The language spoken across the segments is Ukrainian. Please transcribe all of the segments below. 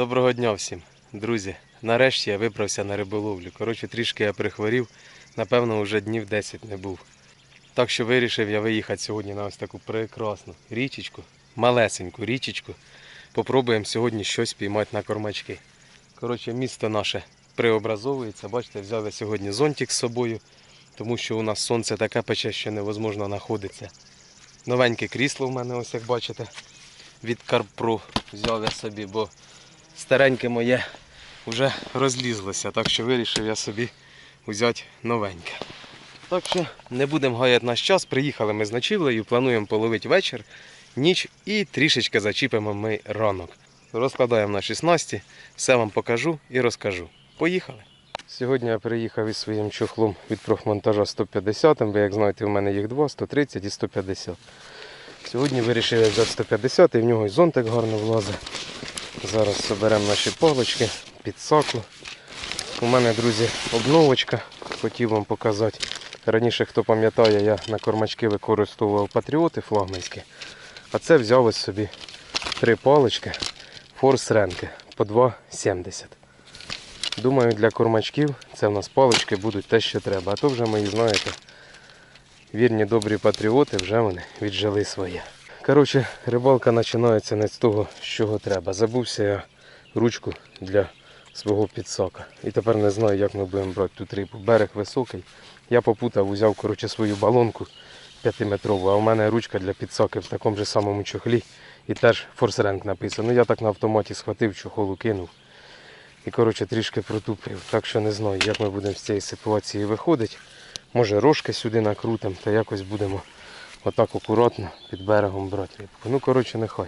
Доброго дня всім, друзі. Нарешті я вибрався на риболовлю. Коротше, трішки я прихворів, напевно, вже днів 10 не був. Так що вирішив я виїхати сьогодні на ось таку прекрасну річечку, малесеньку річечку. Попробуємо сьогодні щось піймати на кормачки. Коротше, місто наше преобразовується. Бачите, взяли сьогодні зонтик з собою, тому що у нас сонце таке пече, що невозможно знаходитися. Новеньке крісло в мене, ось як бачите, від Карпру взяв я собі, бо стареньке моє вже розлізлося, так що вирішив я собі взяти новеньке. Так що не будемо гаяти наш час. Приїхали ми з ночівлею, плануємо половити вечір, ніч і трішечки зачіпимо ми ранок. Розкладаємо наші снасті, все вам покажу і розкажу. Поїхали! Сьогодні я приїхав із своїм чохлом від профмонтажа 150. Ви як знаєте, в мене їх два, 130 і 150. Сьогодні вирішив я взяти 150 і в нього і зонтик гарно влазить. Зараз соберемо наші палочки, підсаку. У мене, друзі, обновочка. Хотів вам показати. Раніше, хто пам'ятає, я на кормачки використовував патріоти флагманські. А це взяв ось собі три палички форс ренки по 2,70. Думаю, для кормачків це в нас палички будуть те, що треба. А то вже мої, знаєте, вірні добрі патріоти вже вони віджили своє. Коротше, рибалка починається не з того, з чого треба. Забувся я ручку для свого підсака. І тепер не знаю, як ми будемо брати тут рибу. Берег високий. Я попутав, узяв коротше, свою балонку 5-метрову, а в мене ручка для підсаки в такому ж самому чохлі. І теж форсренк написано. Ну я так на автоматі схватив, чохолу кинув. І коротше трішки протупив. Так що не знаю, як ми будемо з цієї ситуації виходити. Може рожки сюди накрутимо, та якось будемо отак акуратно під берегом брати рибку. Ну, коротше, нехай.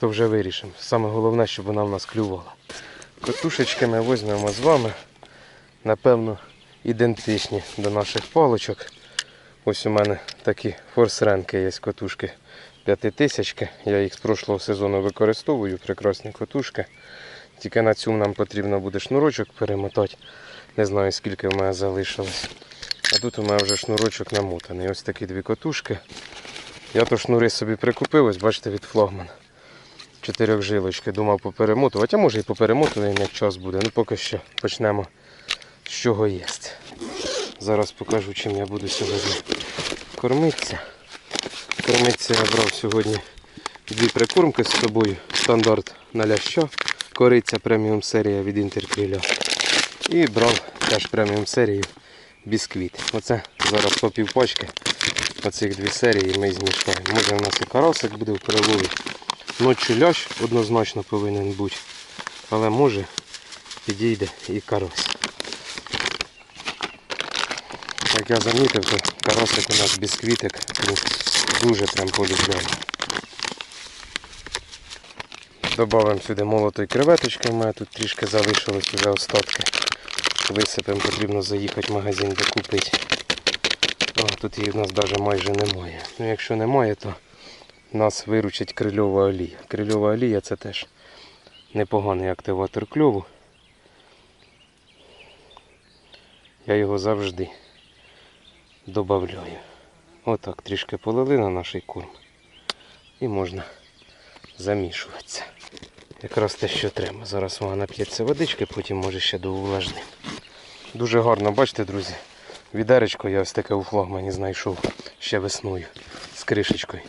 То вже вирішимо. Саме головне, щоб вона в нас клювала. Котушечки ми візьмемо з вами. Напевно, ідентичні до наших палочок. Ось у мене такі форсренки є котушки п'ятитисячки. Я їх з прошлого сезону використовую, прекрасні котушки. Тільки на цю нам потрібно буде шнурочок перемотати. Не знаю скільки в мене залишилось. А тут у мене вже шнурочок намотаний. Ось такі дві котушки. Я то шнури собі прикупив, ось бачите, від флагмана. Чотирьох жилочки. Думав поперемотувати, а може і поперемотувати, як час буде. Ну поки що почнемо з чого є. Зараз покажу, чим я буду сьогодні кормитися. Кормитися я брав сьогодні дві прикормки з собою. Стандарт на ляща. Кориця преміум серія від інтеркріля. І брав теж преміум серію бісквіт. Оце зараз по півпачки. Оцих дві серії ми змішаємо. Може у нас і карасик буде в перелові. Ночі лящ однозначно повинен бути. Але може підійде і карась. Як я замітив, то карасик у нас бісквітик дуже прям полюбляє. Добавимо сюди молотої креветочки, у мене тут трішки залишилось вже остатки. Висипемо, потрібно заїхати в магазин докупити. О, тут її в нас навіть майже немає. Ну якщо немає, то нас виручить крильова олія. Крильова олія це теж непоганий активатор кльову. Я його завжди додаю. Отак трішки полили на наш корм. І можна замішуватися. Якраз те, що треба. Зараз вона нап'ється водички, потім може ще доувлажним. Дуже гарно, бачите, друзі. Відеречко я ось таке у флагмані знайшов ще весною з кришечкою.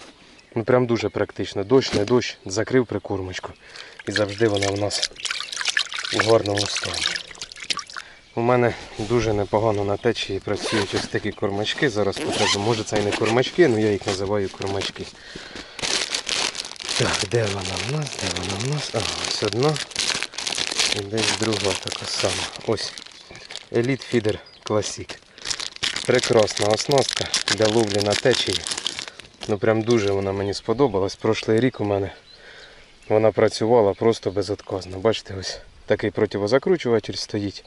Ну прям дуже практично. Дощ, не дощ, закрив прикормочку. І завжди вона у нас у гарному стані. У мене дуже непогано на течії працюють ось такі кормачки. Зараз покажу. Може це і не кормачки, але я їх називаю кормачки. Так, де вона в нас? Де вона в нас? Ага, ось одна. І десь друга така сама. Ось. Elite Feeder Classic. Прекрасна оснастка для ловлі на течії. Ну прям дуже вона мені сподобалась. Прошлий рік у мене вона працювала просто безотказно. Бачите, ось такий противозакручуватель стоїть.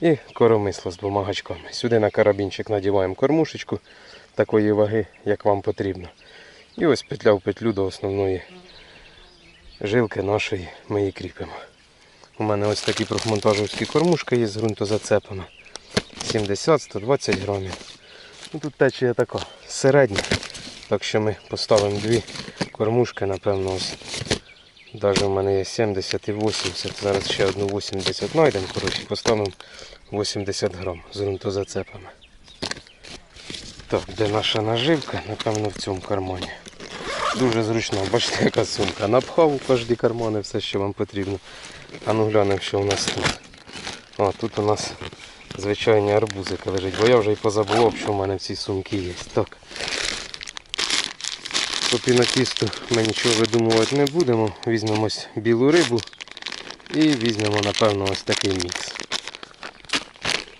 І коромисло з бумагачками. Сюди на карабінчик надіваємо кормушечку такої ваги, як вам потрібно. І ось петля в петлю до основної жилки нашої ми її кріпимо. У мене ось такі профмонтажівські кормушки є з ґрунтозацепами. 70-120 грамів. Ну, Тут течія така середня. Так що ми поставимо дві кормушки, напевно, ось Навіть в мене є 70 і 80. Зараз ще одну 80 знайдемо. Коротше, поставимо 80 грам з ґрунтозацепами. Так, де наша наживка? Напевно, в цьому кармані. Дуже зручно, бачите, яка сумка. Напхав у кожні кармани все, що вам потрібно. А ну глянемо, що у нас тут. О, тут у нас звичайні арбузики лежать, бо я вже і позабував, що в мене в цій сумці є. Так. По пінотісту ми нічого видумувати не будемо. Візьмемо білу рибу і візьмемо, напевно, ось такий мікс.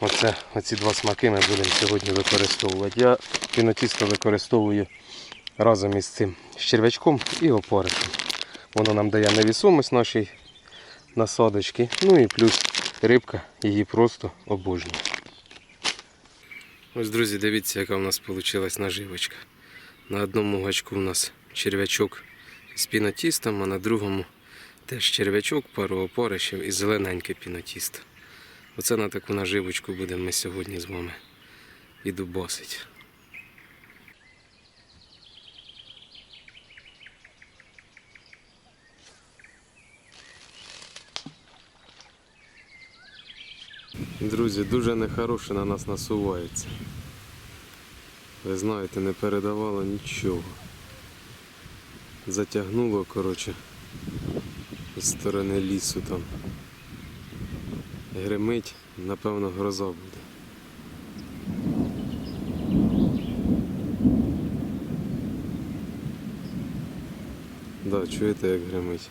Оце, оці два смаки ми будемо сьогодні використовувати. Я пінотісто використовую разом із цим з черв'ячком і опориком. Воно нам дає невісомість нашій насадочки. Ну і плюс рибка її просто обожнює. Ось, друзі, дивіться, яка в нас вийшла наживочка. На одному гачку у нас черв'ячок з пінотістом, а на другому теж черв'ячок, пару опорищів і зелененьке пінотісто. Оце на таку наживочку будемо ми сьогодні з вами і дубосить. Друзі, дуже нехороше на нас насувається. Ви знаєте, не передавало нічого. Затягнуло, коротше, з сторони лісу там. Гримить, напевно, гроза буде. Да, чуєте, як гримить.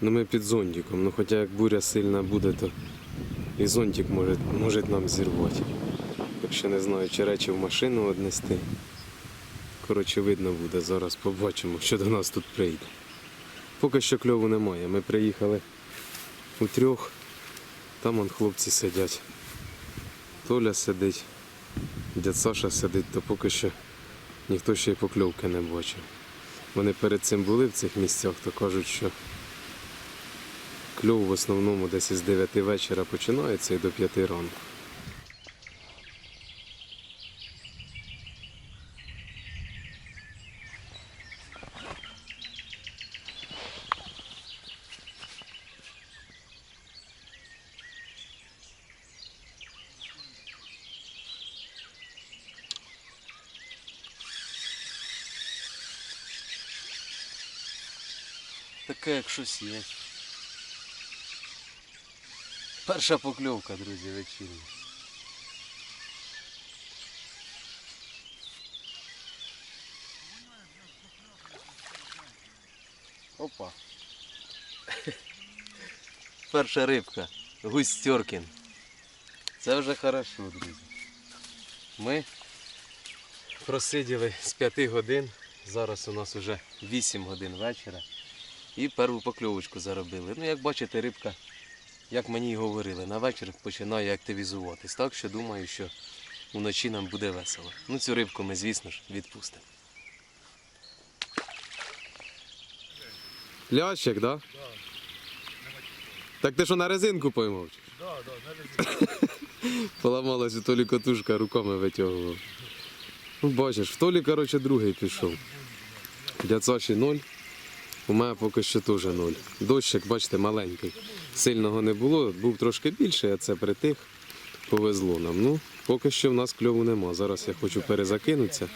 Ну ми під зонтиком, ну хоча як буря сильна буде, то і зонтик може, може нам зірвати. Так не знаю, чи речі в машину однести. Коротше, видно буде, зараз побачимо, що до нас тут прийде. Поки що кльову немає. Ми приїхали у трьох, там он хлопці сидять. Толя сидить, дядь Саша сидить, то поки що ніхто ще й покльовки не бачив. Вони перед цим були в цих місцях, то кажуть, що кльов в основному десь із 9 вечора починається і до 5 ранку. Таке як щось є. Перша покльовка, друзі, вечірня. Опа. Перша рибка. Гусь Це вже хорошо, друзі. Ми просиділи з 5 годин. Зараз у нас вже 8 годин вечора. І першу покльовочку заробили. Ну, як бачите, рибка, як мені й говорили, на вечір починає активізуватись. Так що думаю, що вночі нам буде весело. Ну, цю рибку ми, звісно ж, відпустимо. Лящик, так? Да? Так ти що на резинку поймав? Да, да, навіть Поламалася Толі котушка, руками витягував. Ну, бачиш, в Толі, коротше, другий пішов. Дядь Саші ноль. У мене поки що теж ноль. Дощик, бачите, маленький. Сильного не було, був трошки більший, а це притих. Повезло нам. Ну, поки що в нас кльову нема. Зараз я хочу перезакинутися.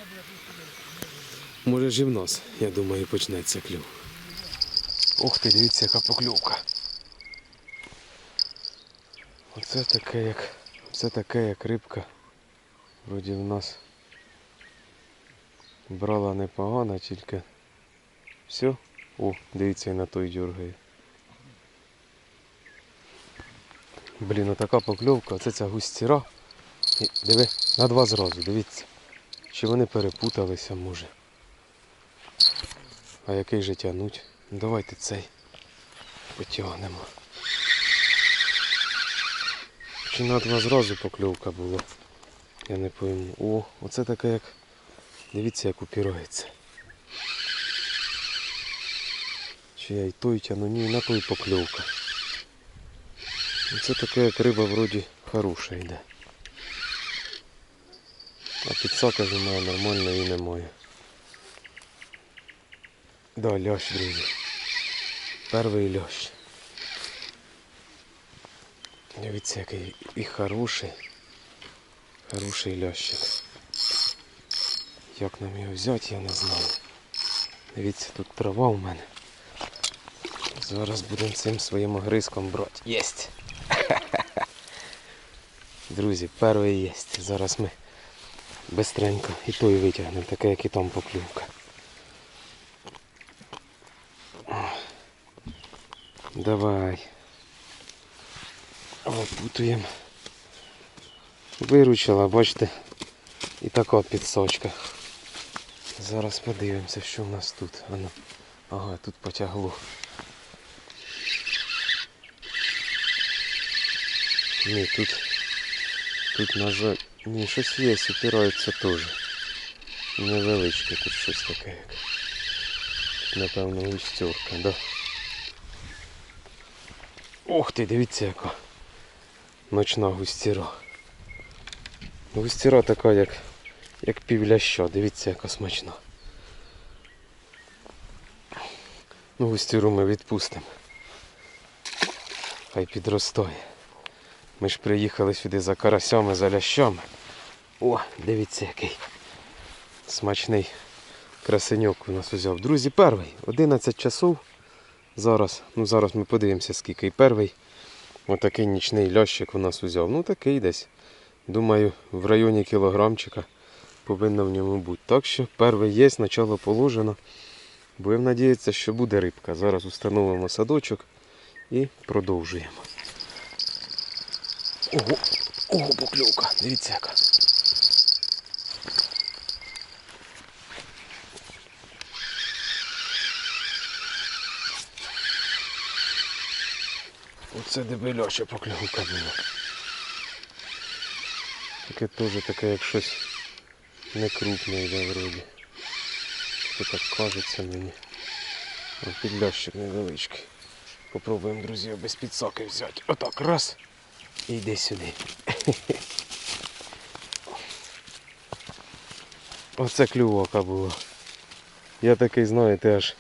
Може ж і в нас, я думаю, почнеться кльов. Ух ти, дивіться, яка покльовка. Оце таке як. Це таке як рибка. Вроді в нас брала непогано, тільки все. О, дивіться і на той дергає. Блін, така покльовка, оце ця густіра. І, диви, на два зразу, дивіться. Чи вони перепуталися, може. А який же тянуть? Ну, Давайте цей потягнемо. Чи на два зразу покльовка була? Я не пойму. О, оце таке як. Дивіться, як упирається. Чи я й той тяну, ні, на той покльовка. Це таке як риба вроді хороша йде. А підсака немає нормально і немає. Да, лящ, друзі. Перший льощ. Дивіться, який і хороший. Хороший льощик. Як нам його взяти, я не знаю. Дивіться, тут трава у мене. Зараз будемо цим своїм огризком брати. Єсть! Друзі, перший єсть. Зараз ми бистренько і той витягнемо, таке, як і там поклювка. Давай. Випутуємо. Виручила, бачите, і така підсочка. Зараз подивимося, що в нас тут. Ага, тут потягло. Ні, тут. Тут, на жаль. Ні, щось є, упирається теж. Невеличке тут щось таке. як. Напевно, густюрка, да. Ох ти, дивіться яка. Ночна густіра. Густіра така, як, як півляща, дивіться, яка смачна. Ну, густіру ми відпустимо. Хай підростає. Ми ж приїхали сюди за карасями, за лящами. О, дивіться який смачний красеньок у нас узяв. Друзі, перший. 11 часов. Зараз, ну зараз ми подивимося, скільки і перший. Отакий нічний лящик у нас узяв. Ну такий десь. Думаю, в районі кілограмчика повинно в ньому бути. Так що перший є, начало положено. Будемо надіятися, що буде рибка. Зараз установимо садочок і продовжуємо. Ого, ого, покльовка. Дивіться яка. Оце дебельоча покльовка була. Таке теж таке, як щось не крупне йде вроді. Що так кажеться мені. Підлящик невеличкий. Попробуємо, друзі, без підсаки взяти. Отак, раз. І йди сюди. Оце клювака була. Я такий, знаєте, аж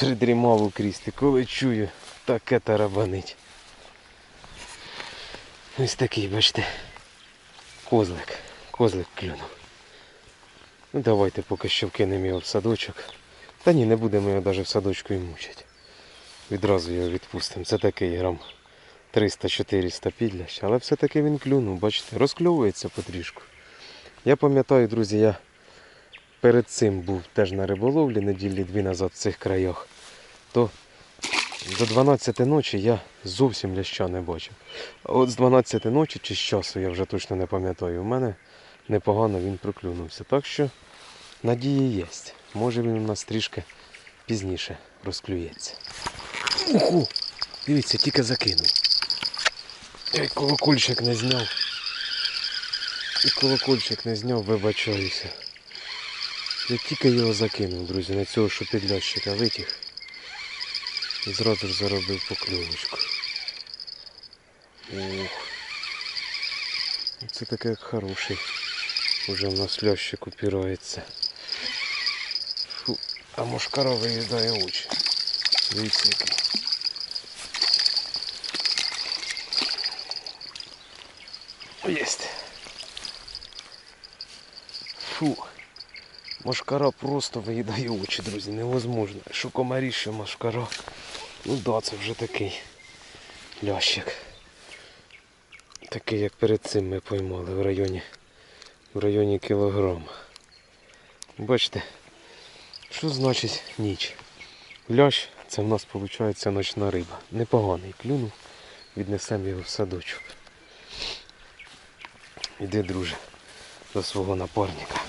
придрімав у крісті, коли чую, таке тарабанить. Ось такий, бачите, козлик. Козлик клюнув. Ну давайте поки що вкинемо його в садочок. Та ні, не будемо його навіть в садочку і мучити. Відразу його відпустимо. Це такий грам 300-400 підлящ, але все-таки він клюнув, бачите, розкльовується потрішку. Я пам'ятаю, друзі, я перед цим був теж на риболовлі неділі дві назад в цих краях. То до 12 ночі я зовсім ляща не бачив. А от з 12 ночі чи з часу, я вже точно не пам'ятаю, у мене непогано він проклюнувся. Так що надії є. Може він у нас трішки пізніше розклюється. Уху! Дивіться, тільки закинув. Я колокольчик не зняв. І колокольчик не зняв, вибачаюся. Я тільки його закинув, друзі, на цього шопідлящика витяг. І зразу ж заробив покльовочку. Ух. Це таке хороший. Уже в нас лящик упирається. Фу. А мошкара виїдає очі. Дивіться який. Єсть. Фу. Машкара просто виїдає очі, друзі, невозможно. Що комарі, що машкара. Ну да, це вже такий лящик. Такий, як перед цим ми поймали в районі, в районі кілограма. Бачите, що значить ніч? Лящ це в нас виходить ночна риба. Непоганий клюнув. Віднесемо його в садочок. Іди, друже, до свого напарника.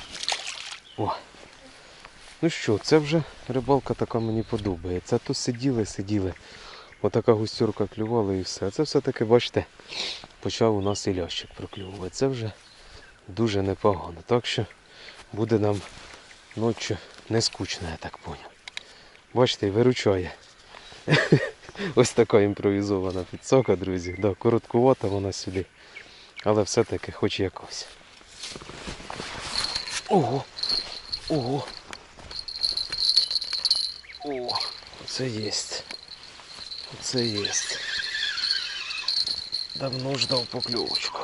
О. Ну що, це вже рибалка така мені подобається. То сиділи, сиділи. Отака густюрка клювала і все. Це все-таки, бачите, почав у нас і лящик проклювати. Це вже дуже непогано. Так що буде нам ночі не скучно, я так поняв. Бачите, виручає. Ось така імпровізована підсока, друзі. Да, короткувата вона сюди. Але все-таки хоч якось. Ого! Ого! О! Оце єсть. Оце єсть. Давно ждав покльовочку.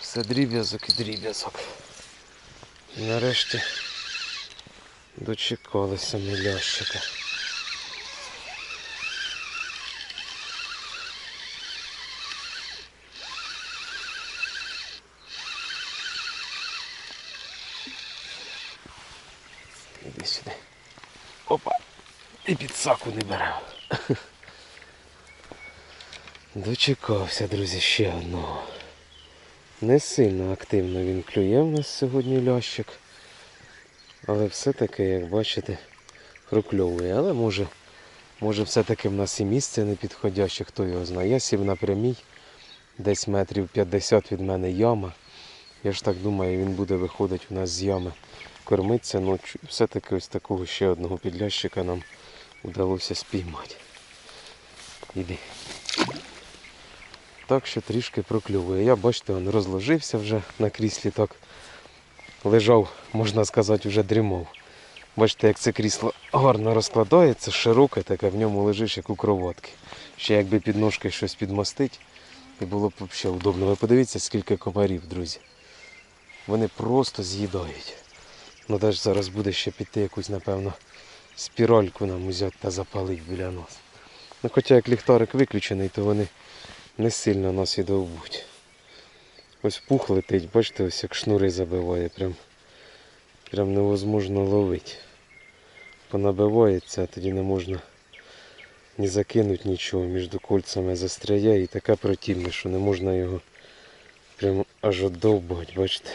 Все дріб'язок і дріб'язок. Нарешті дочекалися ми лящика. Сюди. Опа. І під саку не бере. Дочекався, друзі, ще одного. Не сильно активно він клює в нас сьогодні лящик. Але все-таки, як бачите, прокльовує. Але може, може все-таки в нас і місце не підходяще, хто його знає. Я сів на прямій, десь метрів 50 від мене яма. Я ж так думаю, він буде виходити у нас з ями кормитися ночі. Все-таки ось такого ще одного підлящика нам вдалося спіймати. Іди. Так що трішки прокльовує. Я, бачите, він розложився вже на кріслі так. Лежав, можна сказати, вже дрімав. Бачите, як це крісло гарно розкладається, широке, таке в ньому лежиш, як у кроватки. Ще якби під ножки щось підмостить, і було б взагалі удобно. Ви подивіться, скільки комарів, друзі. Вони просто з'їдають. Ну теж зараз буде ще піти якусь, напевно, спіральку нам взяти та запалити біля нас. Ну хоча як ліхтарик виключений, то вони не сильно нас і довбуть. Ось пух летить, бачите, ось як шнури забиває, прям, прям невозможно ловити. Понабивається, а тоді не можна ні закинути нічого, між кольцями застряє і таке противне, що не можна його прям аж отдовбати, бачите.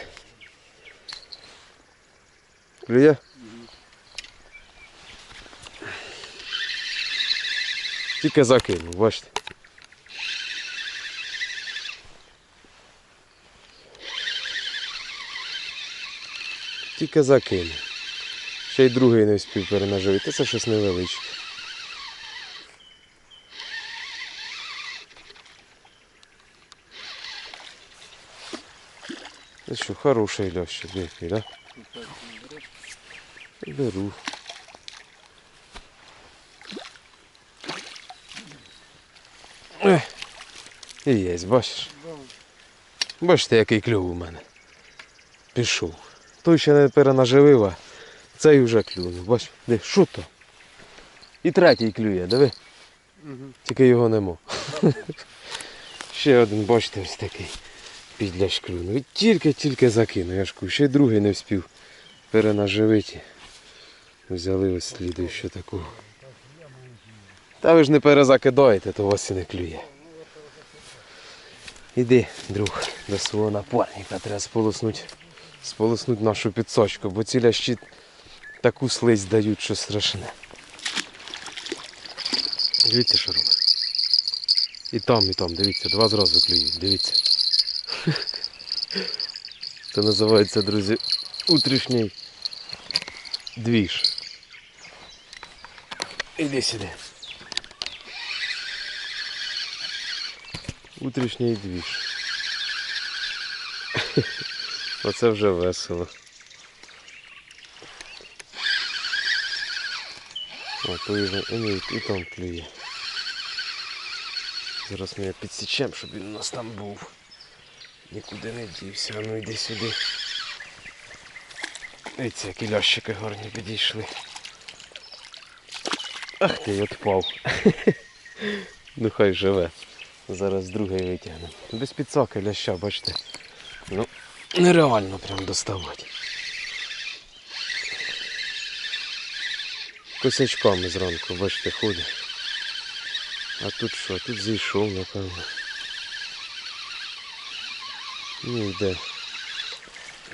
Клює? Тільки закинув, бачите. Тільки закинув. Ще й другий не встиг перенаживити. Це щось невеличке. Це що, хороший лящик який, да? Беру. І є, бачиш. Бачите, який клюв у мене. Пішов. Той ще не перенаживив, а цей вже клюнув. Бач, де, що то? І третій клює, диви. Тільки його нема. ще один, бачите, ось такий підляш клюнув. І тільки-тільки закинув. Я ж кажу, ще й другий не встиг перенаживити. Взяли ось слідуючу таку. Та ви ж не перезакидаєте, то вас і не клює. Іди, друг, до свого напарника. Треба сполоснути, сполоснути нашу підсочку, бо ці лящі таку слизь дають, що страшне. Дивіться, що робить. І там, і там, дивіться, два зразу клюють, дивіться. Це називається, друзі, утрішній двіж. Іди сюди. Утрішній двіж. Оце вже весело. О, вже і, і там клює. Зараз ми його підсічемо, щоб він у нас там був. Нікуди не дівся, а ну йди сюди. Дивіться, які лящики гарні підійшли. Ах ти й отпав. ну хай живе. Зараз другий витягнемо. Без підсаки ляща, бачите. Ну, нереально прям доставати. Косячками зранку, бачите, ходить. А тут що? Тут зійшов, напевно. Ну йде.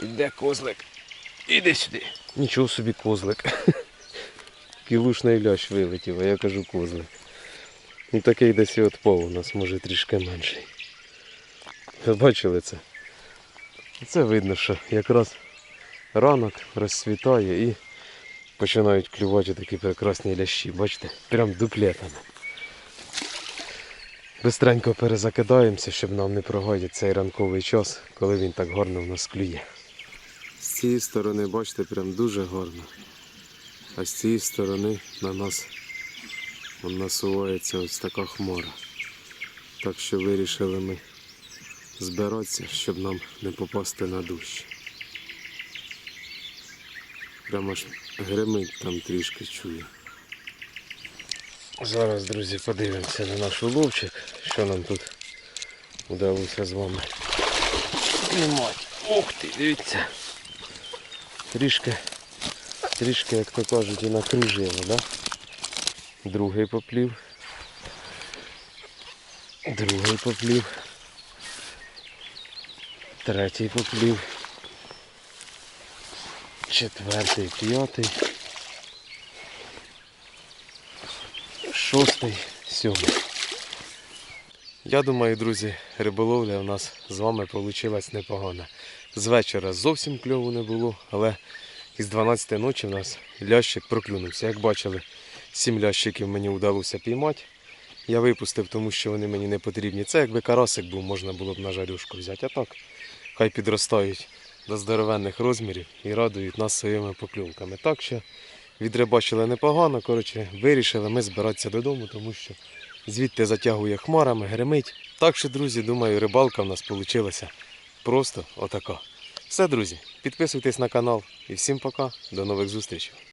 Йде козлик. Іди сюди. Нічого собі козлик. Кілушний лящ вилетів, а я кажу козлик. І такий десь і отпав у нас, може трішки менший. Ви бачили це? Це видно, що якраз ранок розцвітає і починають клювати такі прекрасні лящі. Бачите? Прям дуплетами. Бистренько перезакидаємося, щоб нам не прогадити цей ранковий час, коли він так гарно в нас клює. З цієї сторони, бачите, прям дуже гарно. А з цієї сторони на нас насувається ось така хмара. Так що вирішили ми збиратися, щоб нам не попасти на дощ. Прямо ж гримить там трішки чую. Зараз, друзі, подивимося на наш уловчик, що нам тут вдалося з вами піймати. Ух ти, дивіться. Трішки, трішки, як то кажуть, і накружило, да? Другий поплів. Другий поплів. Третій поплів. Четвертий, п'ятий. Шостий, сьомий. Я думаю, друзі, риболовля у нас з вами вийшла непогана. З вечора зовсім кльову не було, але із 12 ночі в нас лящик проклюнувся. Як бачили, 7 лящиків мені вдалося піймати. Я випустив, тому що вони мені не потрібні. Це якби карасик був, можна було б на жарюшку взяти. А так, хай підростають до здоровенних розмірів і радують нас своїми поклюнками. Так що відрибачили непогано. Коротше, вирішили ми збиратися додому, тому що звідти затягує хмарами, гримить. Так що, друзі, думаю, рибалка в нас вийшла просто отака. Все, друзі, підписуйтесь на канал і всім пока, до нових зустрічей.